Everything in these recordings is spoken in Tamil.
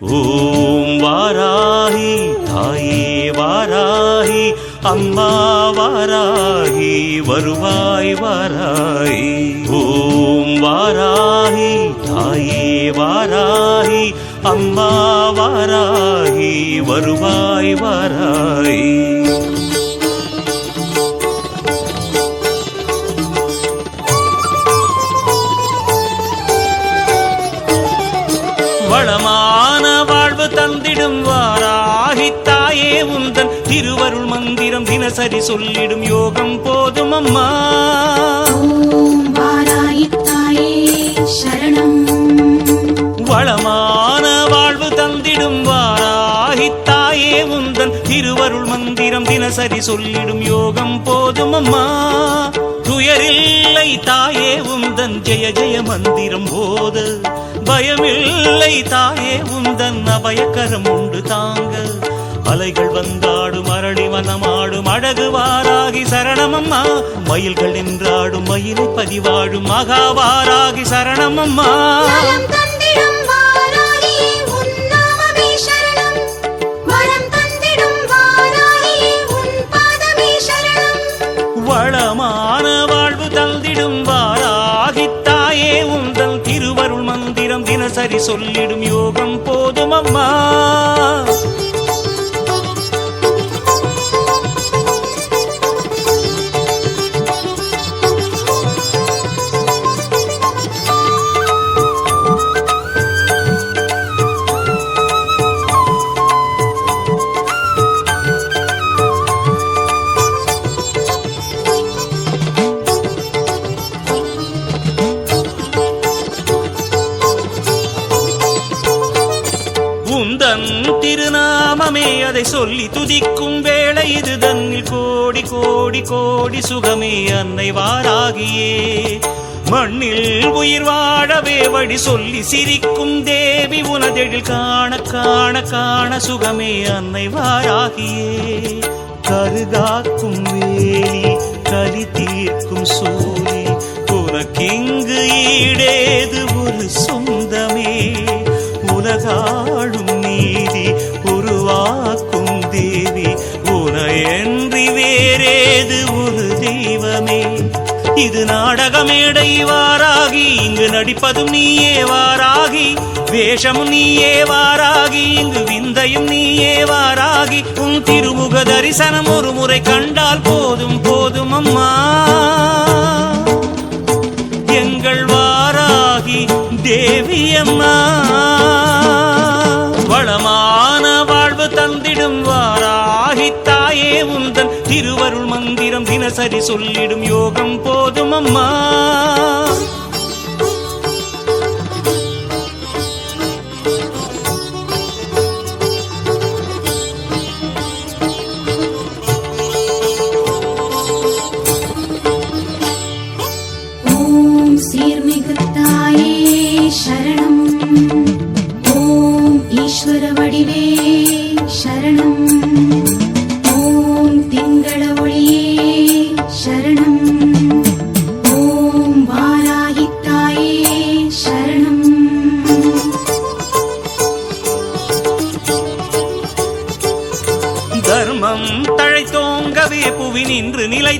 ஓம் வாராகி தாயே வாராகி அம்மா வாராகி வருவாய் வாராகி. ஓம் வாராகி தாயே வாராகி அம்மா வாராகி வருவாய் வாராகி. வளமான தந்திடும் வாராகி தாயே உந்தன் திருவருள் மந்திரம் தினசரி சொல்லிடும் யோகம் போதும் அம்மா. வளமான வாழ்வு தந்திடும் வாராகி தாயே உந்தன் திருவருள் மந்திரம் தினசரி சொல்லிடும் யோகம் போதும் அம்மா. துயரில்லை தாயே உந்தன் ஜெய ஜெய மந்திரம் போது. பயமில்லை தாயே உந்தன் அபயக்கரம் உண்டு தாங்க. அலைகள் வந்தாடும் அரளி வனமாடும் அழகு வாராகி சரணமம்மா. மயில்கள் நின்றாடும் மயிலை பதிவாடும் மகாவாராகி சரணமம்மா. வரம் சொல்லிடும் யோகம் போதும் அம்மா. சொல்லி துதிக்கும் வேளை இது தன்னில் கோடி கோடி கோடி சுகமே அன்னை வாராகியே. மண்ணில் உயிர் வாழவே வழி சொல்லி சிரிக்கும் தேவி உனதெழில் காண காண காண சுகமே அன்னை வாராகியே. கருகாக்கும் வேலி கலி தீர்க்கும் சூரி உனக்கிங்கு ஈடேது ஒரு சொந்தமே. உலகாழும் ஏது ஒரு தெய்வமே? இது நாடகமேடை வாராகி இங்கு நடிப்பதும் நீயே வாராகி வேஷமும் நீயே வாராகி இங்கு விந்தையும் நீயே வாராகி உன் திருமுக தரிசனம் ஒரு முறை கண்டால் போதும் போதும் அம்மா. எங்கள் வாராகி தேவி அம்மா. திருவருள் மந்திரம் தினசரி சொல்லிடும் யோகம் போதும் அம்மா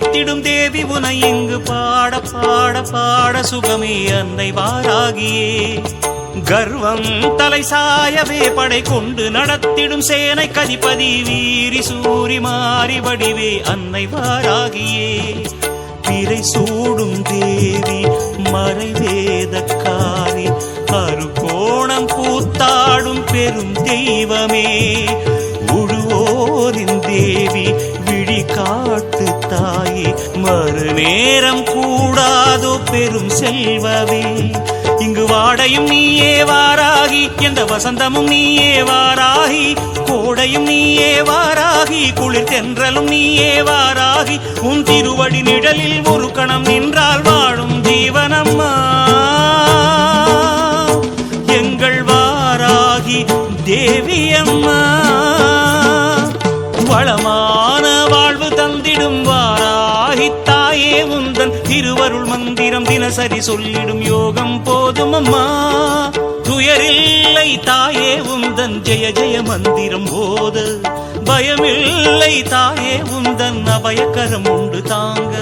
நின்று தேவி உனை இங்கு பாட பாட பாட சுகமே அன்னை வாராகியே கர்வம் தலை சாயவே படை கொண்டு நடத்திடும் சேனை கதிபதி வீரி சூரி மாறி வடிவே அன்னை வாராகியே பிறை சூடும் தேவி மறைவேதக்காரி அருகோணம் கூத்தாடும் பெரும் தெய்வமே. மறுநேரம் கூடாதோ பெரும் செல்வவே இங்கு வாடையும் நீயே வாராகி எந்த வசந்தமும் நீயே வாராகி கோடையும் நீயே வாராகி குளிர் தென்றலும் நீயே வாராகி உன் திருவடி நிழலில் ஒரு கணம் நின்றால் வாழும் சரி சொல்லிடும் யோகம் போதும் அம்மா. துயரில்லை தாயே உந்தன் ஜெய ஜெய மந்திரம் போது. பயமில்லை தாயே உந்தன் அபயக்கரம் உண்டு தாங்க.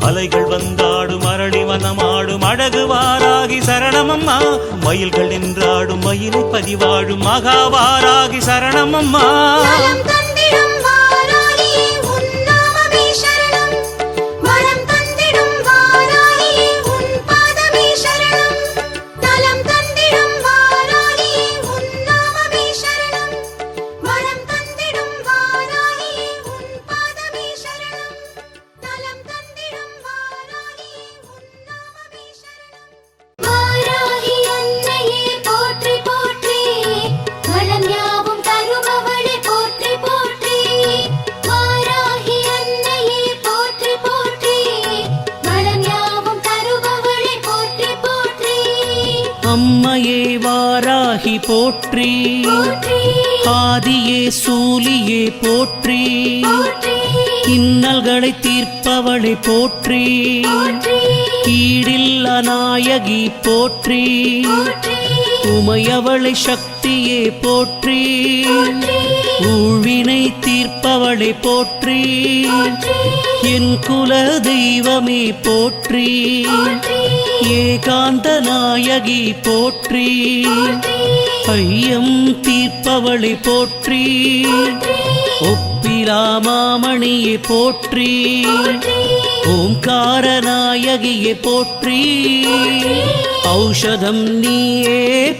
அலைகள் வந்தாடும் அரளி வனமாடும் அழகு வாராகி சரணமம்மா மயில்கள் நின்றாடும் மயிலை பதிவாடும் மகாவாராகி சரணமம்மா போற்றி. ஆதியே சூலியே போற்றி. இன்னல்களை தீர்ப்பவளை போற்றி. கீழில்ல நாயகி போற்றி. உமையவளை சக்தியே போற்றி. ஊழ்வினை தீர்ப்பவளை போற்றி. என் குல தெய்வமே போற்றி. ஏகாந்த நாயகி போற்றி. ஐயம் தீர்ப்பவளை போற்றி. ஒப்பிராமாமணியை போற்றி. ஓம்கார நாயகியை போற்றி. ஔஷதம் நீயே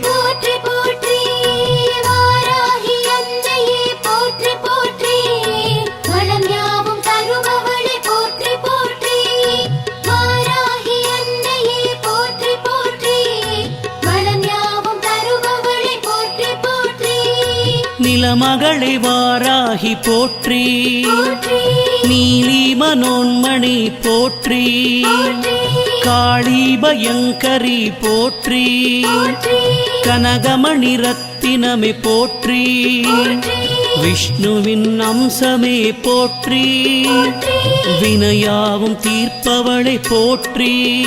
நிலமகளை வாராகி போற்றி. நீலி மனோன்மணி போற்றி. காளி பயங்கரி போற்றி. போற்றி கனகமணி ரத்தினமே போற்றி. விஷ்ணுவின் அம்சமே போற்றி. வினையாவும் தீர்ப்பவளை போற்றி.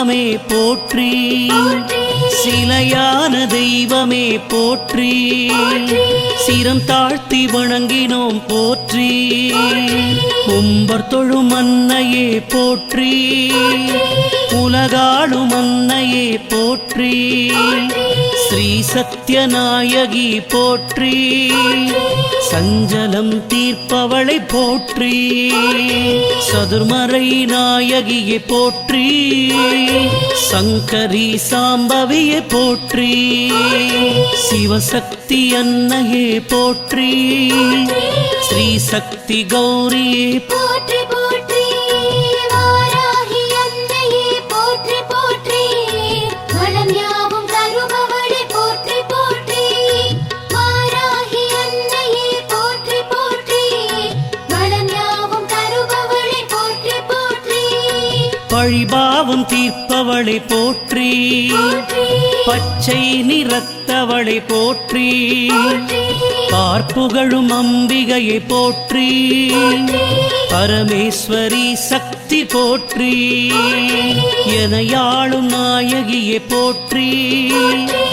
தெய்வமே போற்றி. சிலையான தெய்வமே போற்றி. சிரம் தாழ்த்தி வணங்கினோம் போற்றி. கும்பர் தொழும் அன்னையே போற்றி. உலகாளும் அன்னையே போற்றி. ஸ்ரீ சத்யநாயகி போற்றி. சஞ்சலம் தீர்ப்பவளை போற்றி. சதுர்மறை நாயகியை போற்றி. சங்கரி சாம்பவியை போற்றி. சிவசக்தி அன்னையே போற்றி. ஸ்ரீ சக்தி கௌரியே. போற்றி போற்றி. வாராகி அன்னையே போற்றி போற்றி. வளம் யாவும் தருபவளே போற்றி போற்றி. வாராகி அன்னையே போற்றி போற்றி. வளம் யாவும் தருபவளே போற்றி போற்றி. பழிபாவம் தீர்ப்பவளை போற்றி பச்சை நிறத்தவளை போற்றி. பார்ப்புகழும் அம்பிகையை போற்றி. பரமேஸ்வரி சக்தி போற்றி. எனையாளும் நாயகியை போற்றி.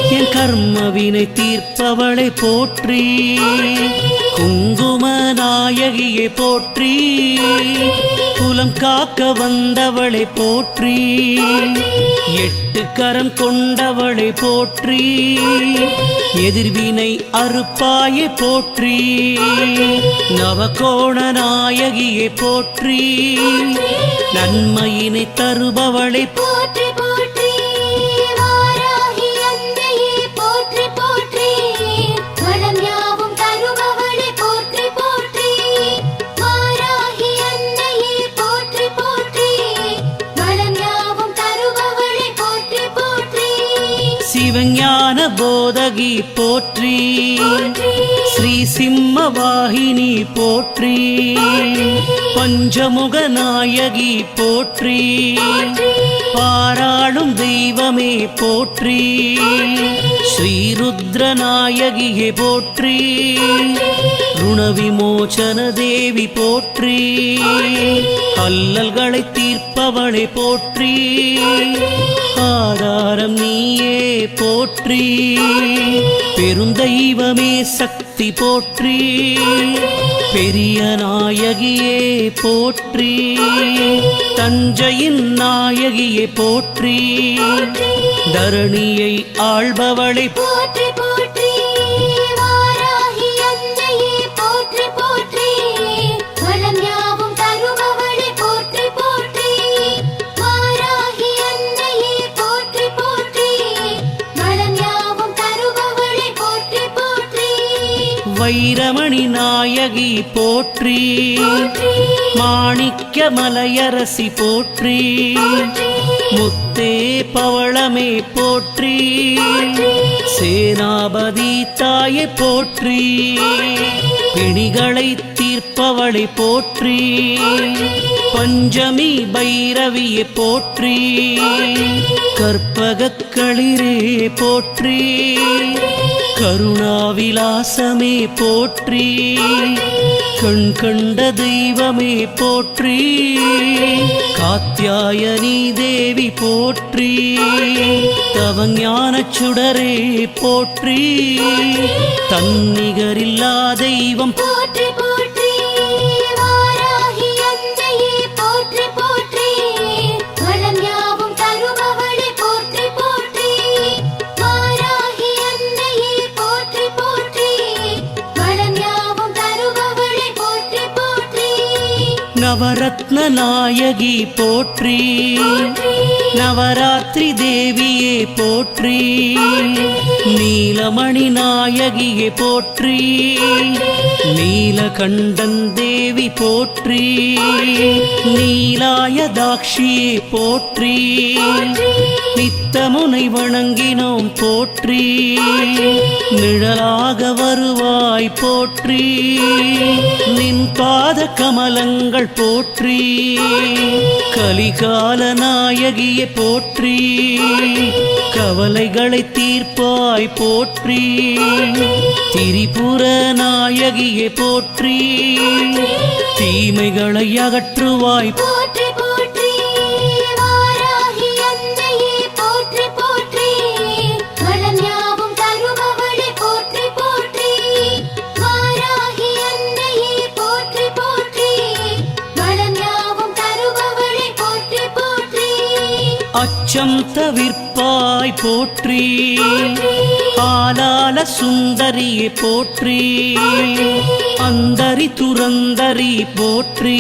என் கர்மவினை தீர்ப்பவளை போற்றி. குங்கும நாயகியை போற்றி. குலம் காக்க வந்தவளை போற்றி. எட்டு கரம் கொண்டவளை போற்றி எதிர்வினை அறுப்பாயை போற்றி நவகோண நாயகியை போற்றி நன்மையினை தருபவளை போற்றி மோதகி போற்றி. ஸ்ரீ சிம்ம வாகினி போற்றி. பஞ்சமுக நாயகி போற்றி. பாராளும் தெய்வமே போற்றி. ஸ்ரீருத்ர நாயகியே போற்றி. ருணவிமோச்சன தேவி போற்றி. அல்லல்களை தீர்ப்பவளை போற்றி. ஆதாரம் நீயே போற்றி. பெருந்தெய்வமே சக்தி போற்றி. பெரிய நாயகியே போற்றி. தஞ்சையின் நாயகியே போற்றி. தரணியை ஆள்பவளை போற்றி போற்றி வைரமணி நாயகி போற்றி. மாணிக்க மலையரசி போற்றி. முத்தே பவளமே போற்றி. சேனாபதி தாயை போற்றி. பிணிகளை தீர்ப்பவளை போற்றி. பஞ்சமி பைரவியை போற்றி. கற்பகக் களிரே போற்றி. கருணாவிலாசமே போற்றி. கண் கண்ட தெய்வமே போற்றி. காத்தியாயனி தேவி போற்றி. தவஞான சுடரே போற்றி. தன்னிகரில்லா தெய்வம் போற்றி நாயகி போற்றி. நவராத்திரி தேவியே போற்றி. நீலமணி நாயகியே போற்றி. நீலகண்டன் தேவி போற்றி. நீலாய தாட்சியே போற்றி. நித்தமுனை வணங்கினோம் போற்றி. நிழலாக வருவாய் போற்றி. நின் பாத கமலங்கள் போற்றி. கலிகால நாயகியே போற்றி கவலைகளை தீர்ப்பாய் போற்றி திரிபுர நாயகியே போற்றி தீமைகளை அகற்றுவாய் போற்றி. அச்சம் தவிர்ப்பாய் போற்றி. ஆலால சுந்தரியே போற்றி. அந்தரி துரந்தரி போற்றி.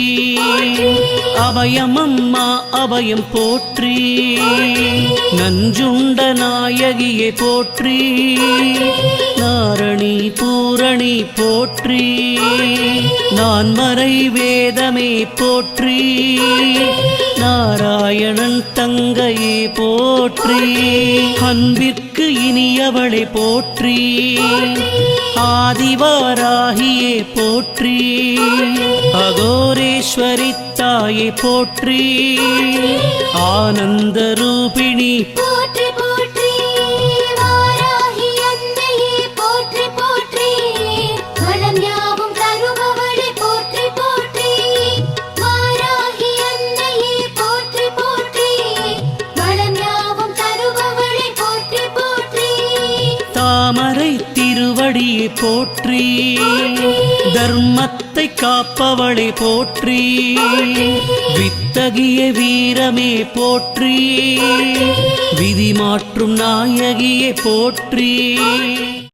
அபயமம்மா அபயம் போற்றி. நஞ்சுண்ட நாயகியை போற்றி. நாரணி பூரணி போற்றி. நான் மறை வேதமே போற்றி. நாராயணன் தங்கையே போற்றி. அன்பிற்கு இனியவளை போற்றி. ஆதிவாராகியே போற்றி. அகோரேஸ்வரி தாயை போற்றி. ஆனந்த ரூபிணி. தாமரை திருவடியை போற்றி. தர்மத்தை காப்பவளை போற்றி. வித்தகிய வீரமே போற்றி. விதி மாற்றும் நாயகியை போற்றி.